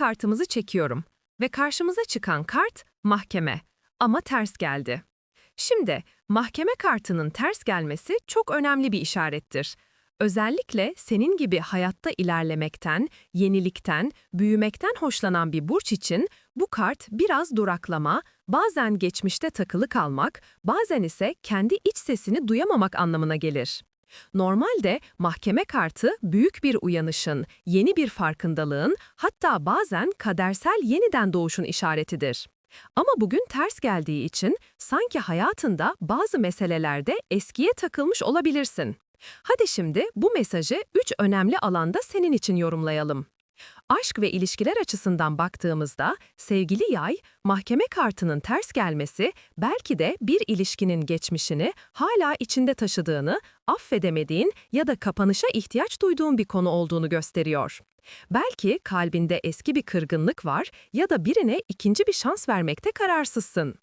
kartımızı çekiyorum ve karşımıza çıkan kart mahkeme ama ters geldi. Şimdi mahkeme kartının ters gelmesi çok önemli bir işarettir. Özellikle senin gibi hayatta ilerlemekten, yenilikten, büyümekten hoşlanan bir burç için bu kart biraz duraklama, bazen geçmişte takılı kalmak, bazen ise kendi iç sesini duyamamak anlamına gelir. Normalde mahkeme kartı büyük bir uyanışın, yeni bir farkındalığın, hatta bazen kadersel yeniden doğuşun işaretidir. Ama bugün ters geldiği için sanki hayatında bazı meselelerde eskiye takılmış olabilirsin. Hadi şimdi bu mesajı üç önemli alanda senin için yorumlayalım. Aşk ve ilişkiler açısından baktığımızda sevgili yay, mahkeme kartının ters gelmesi belki de bir ilişkinin geçmişini hala içinde taşıdığını, affedemediğin ya da kapanışa ihtiyaç duyduğun bir konu olduğunu gösteriyor. Belki kalbinde eski bir kırgınlık var ya da birine ikinci bir şans vermekte kararsızsın.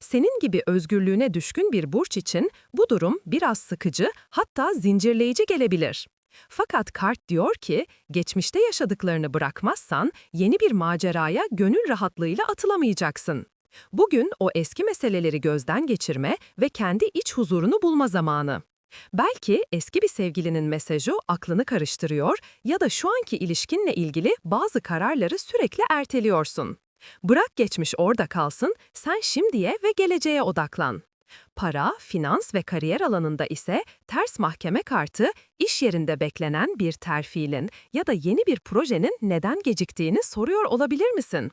Senin gibi özgürlüğüne düşkün bir burç için bu durum biraz sıkıcı hatta zincirleyici gelebilir. Fakat kart diyor ki, geçmişte yaşadıklarını bırakmazsan yeni bir maceraya gönül rahatlığıyla atılamayacaksın. Bugün o eski meseleleri gözden geçirme ve kendi iç huzurunu bulma zamanı. Belki eski bir sevgilinin mesajı aklını karıştırıyor ya da şu anki ilişkinle ilgili bazı kararları sürekli erteliyorsun. Bırak geçmiş orada kalsın, sen şimdiye ve geleceğe odaklan. Para, finans ve kariyer alanında ise ters mahkeme kartı, iş yerinde beklenen bir terfilin ya da yeni bir projenin neden geciktiğini soruyor olabilir misin?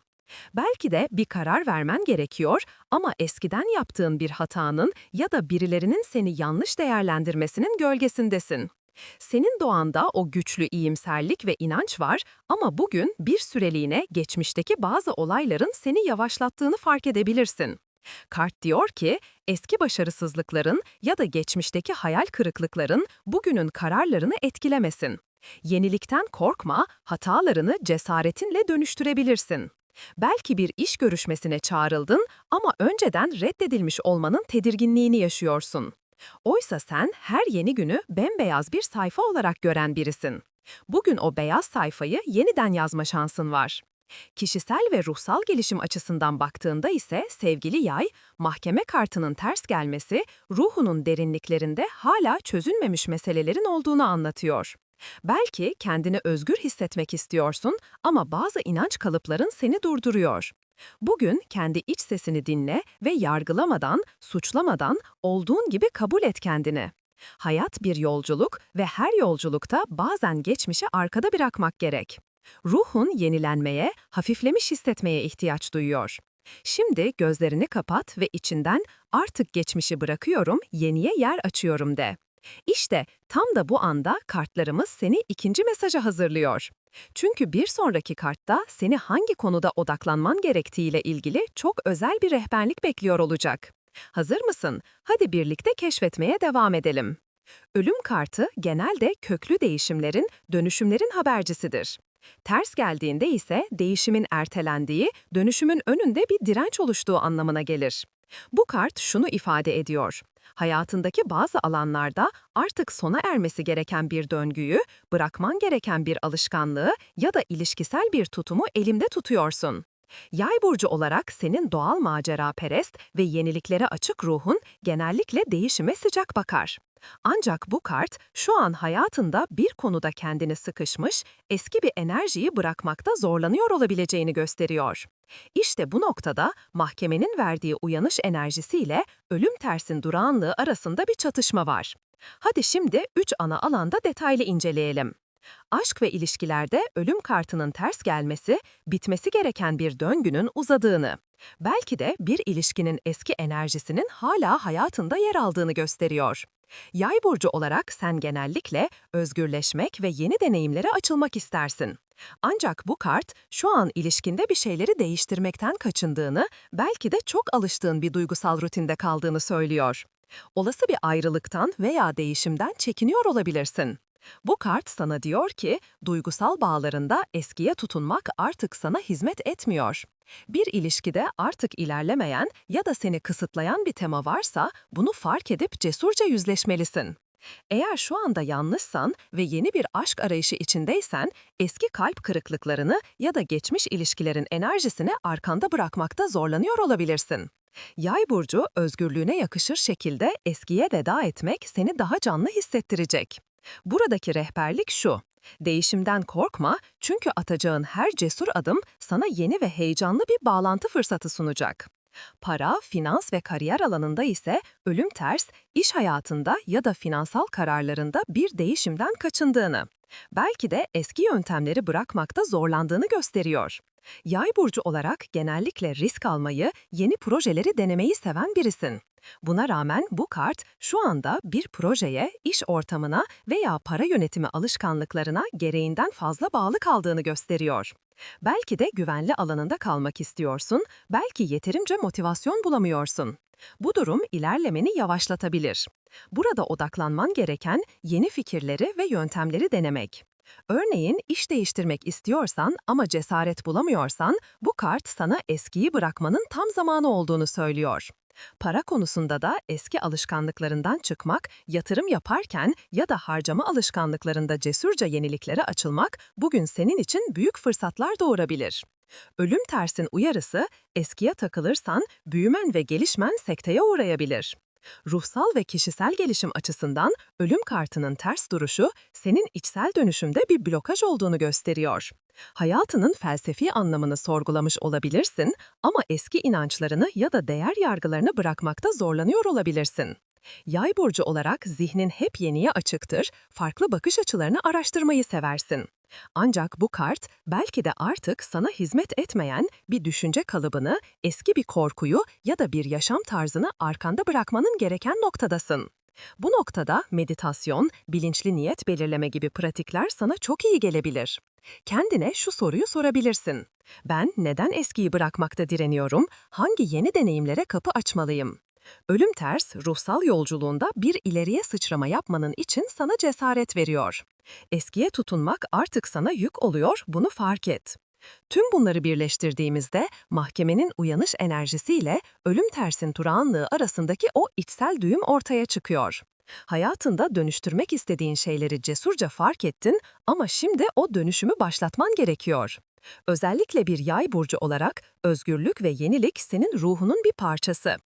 Belki de bir karar vermen gerekiyor ama eskiden yaptığın bir hatanın ya da birilerinin seni yanlış değerlendirmesinin gölgesindesin. Senin doğanda o güçlü iyimserlik ve inanç var ama bugün bir süreliğine geçmişteki bazı olayların seni yavaşlattığını fark edebilirsin. Kart diyor ki, eski başarısızlıkların ya da geçmişteki hayal kırıklıkların bugünün kararlarını etkilemesin. Yenilikten korkma, hatalarını cesaretinle dönüştürebilirsin. Belki bir iş görüşmesine çağrıldın ama önceden reddedilmiş olmanın tedirginliğini yaşıyorsun. Oysa sen her yeni günü bembeyaz bir sayfa olarak gören birisin. Bugün o beyaz sayfayı yeniden yazma şansın var. Kişisel ve ruhsal gelişim açısından baktığında ise sevgili yay, mahkeme kartının ters gelmesi, ruhunun derinliklerinde hala çözülmemiş meselelerin olduğunu anlatıyor. Belki kendini özgür hissetmek istiyorsun ama bazı inanç kalıpların seni durduruyor. Bugün kendi iç sesini dinle ve yargılamadan, suçlamadan olduğun gibi kabul et kendini. Hayat bir yolculuk ve her yolculukta bazen geçmişi arkada bırakmak gerek. Ruhun yenilenmeye, hafiflemiş hissetmeye ihtiyaç duyuyor. Şimdi gözlerini kapat ve içinden artık geçmişi bırakıyorum, yeniye yer açıyorum de. İşte tam da bu anda kartlarımız seni ikinci mesaja hazırlıyor. Çünkü bir sonraki kartta seni hangi konuda odaklanman gerektiğiyle ilgili çok özel bir rehberlik bekliyor olacak. Hazır mısın? Hadi birlikte keşfetmeye devam edelim. Ölüm kartı genelde köklü değişimlerin, dönüşümlerin habercisidir. Ters geldiğinde ise değişimin ertelendiği, dönüşümün önünde bir direnç oluştuğu anlamına gelir. Bu kart şunu ifade ediyor. Hayatındaki bazı alanlarda artık sona ermesi gereken bir döngüyü, bırakman gereken bir alışkanlığı ya da ilişkisel bir tutumu elimde tutuyorsun. Yay burcu olarak senin doğal macera perest ve yeniliklere açık ruhun genellikle değişime sıcak bakar. Ancak bu kart şu an hayatında bir konuda kendini sıkışmış, eski bir enerjiyi bırakmakta zorlanıyor olabileceğini gösteriyor. İşte bu noktada mahkemenin verdiği uyanış enerjisiyle ölüm tersin durağanlığı arasında bir çatışma var. Hadi şimdi üç ana alanda detaylı inceleyelim. Aşk ve ilişkilerde ölüm kartının ters gelmesi, bitmesi gereken bir döngünün uzadığını, belki de bir ilişkinin eski enerjisinin hala hayatında yer aldığını gösteriyor. Yay burcu olarak sen genellikle özgürleşmek ve yeni deneyimlere açılmak istersin. Ancak bu kart şu an ilişkinde bir şeyleri değiştirmekten kaçındığını, belki de çok alıştığın bir duygusal rutinde kaldığını söylüyor. Olası bir ayrılıktan veya değişimden çekiniyor olabilirsin. Bu kart sana diyor ki, duygusal bağlarında eskiye tutunmak artık sana hizmet etmiyor. Bir ilişkide artık ilerlemeyen ya da seni kısıtlayan bir tema varsa bunu fark edip cesurca yüzleşmelisin. Eğer şu anda yalnızsan ve yeni bir aşk arayışı içindeysen, eski kalp kırıklıklarını ya da geçmiş ilişkilerin enerjisini arkanda bırakmakta zorlanıyor olabilirsin. Yay burcu özgürlüğüne yakışır şekilde eskiye veda etmek seni daha canlı hissettirecek. Buradaki rehberlik şu. Değişimden korkma çünkü atacağın her cesur adım sana yeni ve heyecanlı bir bağlantı fırsatı sunacak. Para, finans ve kariyer alanında ise ölüm ters, iş hayatında ya da finansal kararlarında bir değişimden kaçındığını, belki de eski yöntemleri bırakmakta zorlandığını gösteriyor. Yay burcu olarak genellikle risk almayı, yeni projeleri denemeyi seven birisin. Buna rağmen bu kart şu anda bir projeye, iş ortamına veya para yönetimi alışkanlıklarına gereğinden fazla bağlı kaldığını gösteriyor. Belki de güvenli alanında kalmak istiyorsun, belki yeterince motivasyon bulamıyorsun. Bu durum ilerlemeni yavaşlatabilir. Burada odaklanman gereken yeni fikirleri ve yöntemleri denemek. Örneğin iş değiştirmek istiyorsan ama cesaret bulamıyorsan bu kart sana eskiyi bırakmanın tam zamanı olduğunu söylüyor. Para konusunda da eski alışkanlıklarından çıkmak, yatırım yaparken ya da harcama alışkanlıklarında cesurca yeniliklere açılmak bugün senin için büyük fırsatlar doğurabilir. Ölüm tersin uyarısı, eskiye takılırsan büyümen ve gelişmen sekteye uğrayabilir. Ruhsal ve kişisel gelişim açısından ölüm kartının ters duruşu senin içsel dönüşümde bir blokaj olduğunu gösteriyor. Hayatının felsefi anlamını sorgulamış olabilirsin ama eski inançlarını ya da değer yargılarını bırakmakta zorlanıyor olabilirsin. Yay burcu olarak zihnin hep yeniye açıktır, farklı bakış açılarını araştırmayı seversin. Ancak bu kart belki de artık sana hizmet etmeyen bir düşünce kalıbını, eski bir korkuyu ya da bir yaşam tarzını arkanda bırakmanın gereken noktadasın. Bu noktada meditasyon, bilinçli niyet belirleme gibi pratikler sana çok iyi gelebilir. Kendine şu soruyu sorabilirsin. Ben neden eskiyi bırakmakta direniyorum? Hangi yeni deneyimlere kapı açmalıyım? Ölüm ters, ruhsal yolculuğunda bir ileriye sıçrama yapmanın için sana cesaret veriyor. Eskiye tutunmak artık sana yük oluyor, bunu fark et. Tüm bunları birleştirdiğimizde mahkemenin uyanış enerjisiyle ölüm tersin turağanlığı arasındaki o içsel düğüm ortaya çıkıyor. Hayatında dönüştürmek istediğin şeyleri cesurca fark ettin ama şimdi o dönüşümü başlatman gerekiyor. Özellikle bir yay burcu olarak özgürlük ve yenilik senin ruhunun bir parçası.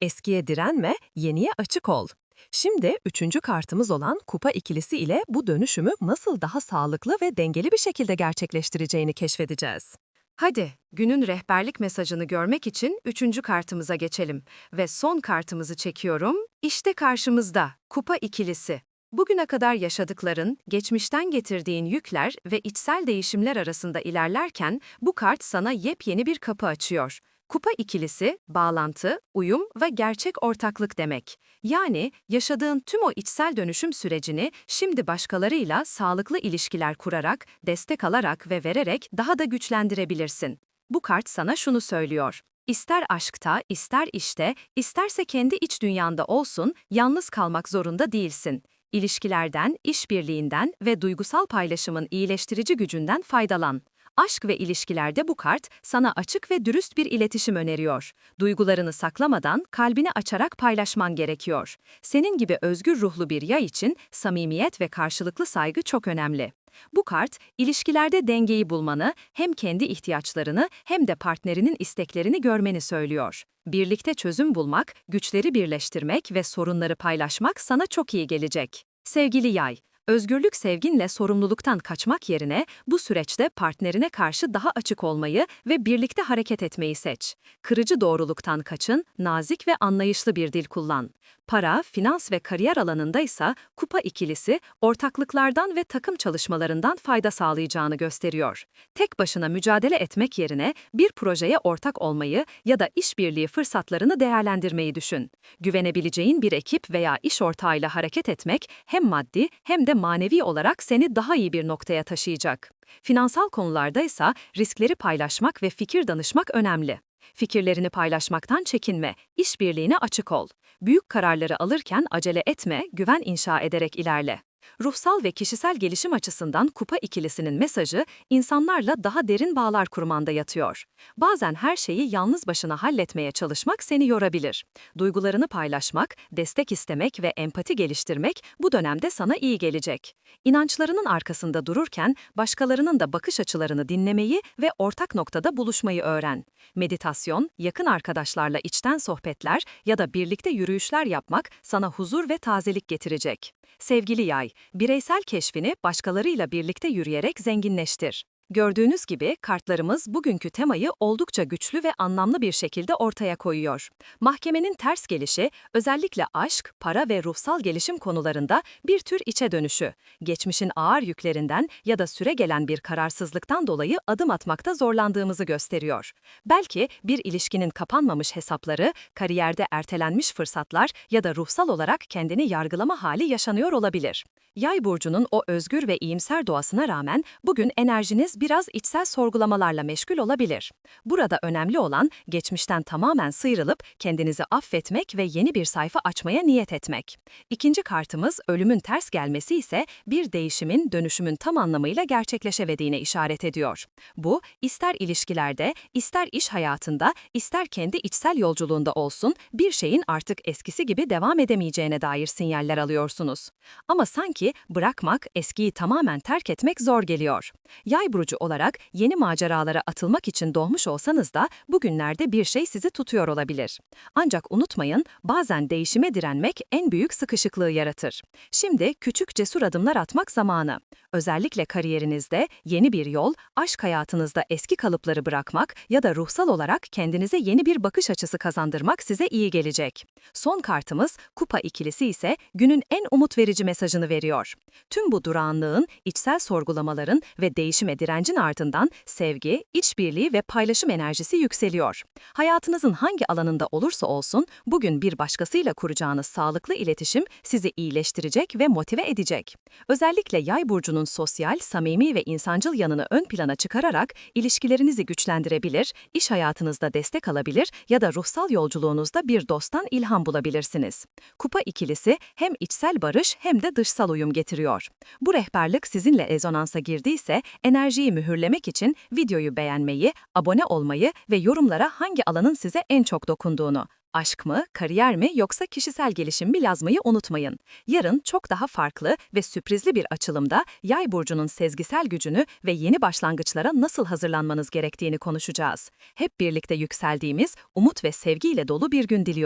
Eskiye direnme, yeniye açık ol. Şimdi üçüncü kartımız olan kupa ikilisi ile bu dönüşümü nasıl daha sağlıklı ve dengeli bir şekilde gerçekleştireceğini keşfedeceğiz. Hadi, günün rehberlik mesajını görmek için üçüncü kartımıza geçelim. Ve son kartımızı çekiyorum. İşte karşımızda, kupa ikilisi. Bugüne kadar yaşadıkların, geçmişten getirdiğin yükler ve içsel değişimler arasında ilerlerken bu kart sana yepyeni bir kapı açıyor. Kupa ikilisi, bağlantı, uyum ve gerçek ortaklık demek. Yani yaşadığın tüm o içsel dönüşüm sürecini şimdi başkalarıyla sağlıklı ilişkiler kurarak, destek alarak ve vererek daha da güçlendirebilirsin. Bu kart sana şunu söylüyor. İster aşkta, ister işte, isterse kendi iç dünyanda olsun, yalnız kalmak zorunda değilsin. İlişkilerden, işbirliğinden ve duygusal paylaşımın iyileştirici gücünden faydalan. Aşk ve ilişkilerde bu kart sana açık ve dürüst bir iletişim öneriyor. Duygularını saklamadan kalbini açarak paylaşman gerekiyor. Senin gibi özgür ruhlu bir yay için samimiyet ve karşılıklı saygı çok önemli. Bu kart, ilişkilerde dengeyi bulmanı, hem kendi ihtiyaçlarını hem de partnerinin isteklerini görmeni söylüyor. Birlikte çözüm bulmak, güçleri birleştirmek ve sorunları paylaşmak sana çok iyi gelecek. Sevgili yay, Özgürlük sevginle sorumluluktan kaçmak yerine bu süreçte partnerine karşı daha açık olmayı ve birlikte hareket etmeyi seç. Kırıcı doğruluktan kaçın, nazik ve anlayışlı bir dil kullan. Para, finans ve kariyer alanında ise kupa ikilisi ortaklıklardan ve takım çalışmalarından fayda sağlayacağını gösteriyor. Tek başına mücadele etmek yerine bir projeye ortak olmayı ya da işbirliği fırsatlarını değerlendirmeyi düşün. Güvenebileceğin bir ekip veya iş ortağıyla hareket etmek hem maddi hem de manevi olarak seni daha iyi bir noktaya taşıyacak. Finansal konularda ise riskleri paylaşmak ve fikir danışmak önemli. Fikirlerini paylaşmaktan çekinme, işbirliğine açık ol. Büyük kararları alırken acele etme, güven inşa ederek ilerle. Ruhsal ve kişisel gelişim açısından kupa ikilisinin mesajı insanlarla daha derin bağlar kurmanda yatıyor. Bazen her şeyi yalnız başına halletmeye çalışmak seni yorabilir. Duygularını paylaşmak, destek istemek ve empati geliştirmek bu dönemde sana iyi gelecek. İnançlarının arkasında dururken başkalarının da bakış açılarını dinlemeyi ve ortak noktada buluşmayı öğren. Meditasyon, yakın arkadaşlarla içten sohbetler ya da birlikte yürüyüşler yapmak sana huzur ve tazelik getirecek. Sevgili yay, bireysel keşfini başkalarıyla birlikte yürüyerek zenginleştir. Gördüğünüz gibi kartlarımız bugünkü temayı oldukça güçlü ve anlamlı bir şekilde ortaya koyuyor. Mahkemenin ters gelişi, özellikle aşk, para ve ruhsal gelişim konularında bir tür içe dönüşü. Geçmişin ağır yüklerinden ya da süre gelen bir kararsızlıktan dolayı adım atmakta zorlandığımızı gösteriyor. Belki bir ilişkinin kapanmamış hesapları, kariyerde ertelenmiş fırsatlar ya da ruhsal olarak kendini yargılama hali yaşanıyor olabilir. Yay burcunun o özgür ve iyimser doğasına rağmen bugün enerjiniz biraz içsel sorgulamalarla meşgul olabilir. Burada önemli olan geçmişten tamamen sıyrılıp kendinizi affetmek ve yeni bir sayfa açmaya niyet etmek. İkinci kartımız ölümün ters gelmesi ise bir değişimin, dönüşümün tam anlamıyla gerçekleşemediğine işaret ediyor. Bu, ister ilişkilerde, ister iş hayatında, ister kendi içsel yolculuğunda olsun bir şeyin artık eskisi gibi devam edemeyeceğine dair sinyaller alıyorsunuz. Ama sanki bırakmak, eskiyi tamamen terk etmek zor geliyor. Yay burcu olarak yeni maceralara atılmak için doğmuş olsanız da bugünlerde bir şey sizi tutuyor olabilir. Ancak unutmayın, bazen değişime direnmek en büyük sıkışıklığı yaratır. Şimdi küçük cesur adımlar atmak zamanı. Özellikle kariyerinizde yeni bir yol, aşk hayatınızda eski kalıpları bırakmak ya da ruhsal olarak kendinize yeni bir bakış açısı kazandırmak size iyi gelecek. Son kartımız kupa ikilisi ise günün en umut verici mesajını veriyor. Tüm bu durağanlığın, içsel sorgulamaların ve değişime direncin ardından sevgi, içbirliği ve paylaşım enerjisi yükseliyor. Hayatınızın hangi alanında olursa olsun bugün bir başkasıyla kuracağınız sağlıklı iletişim sizi iyileştirecek ve motive edecek. Özellikle yay burcunun sosyal, samimi ve insancıl yanını ön plana çıkararak ilişkilerinizi güçlendirebilir, iş hayatınızda destek alabilir ya da ruhsal yolculuğunuzda bir dosttan ilham bulabilirsiniz. Kupa ikilisi hem içsel barış hem de dışsal uyum getiriyor. Bu rehberlik sizinle rezonansa girdiyse enerjiyi mühürlemek için videoyu beğenmeyi, abone olmayı ve yorumlara hangi alanın size en çok dokunduğunu, aşk mı, kariyer mi yoksa kişisel gelişim mi yazmayı unutmayın. Yarın çok daha farklı ve sürprizli bir açılımda Yay burcunun sezgisel gücünü ve yeni başlangıçlara nasıl hazırlanmanız gerektiğini konuşacağız. Hep birlikte yükseldiğimiz, umut ve sevgiyle dolu bir gün diliyorum.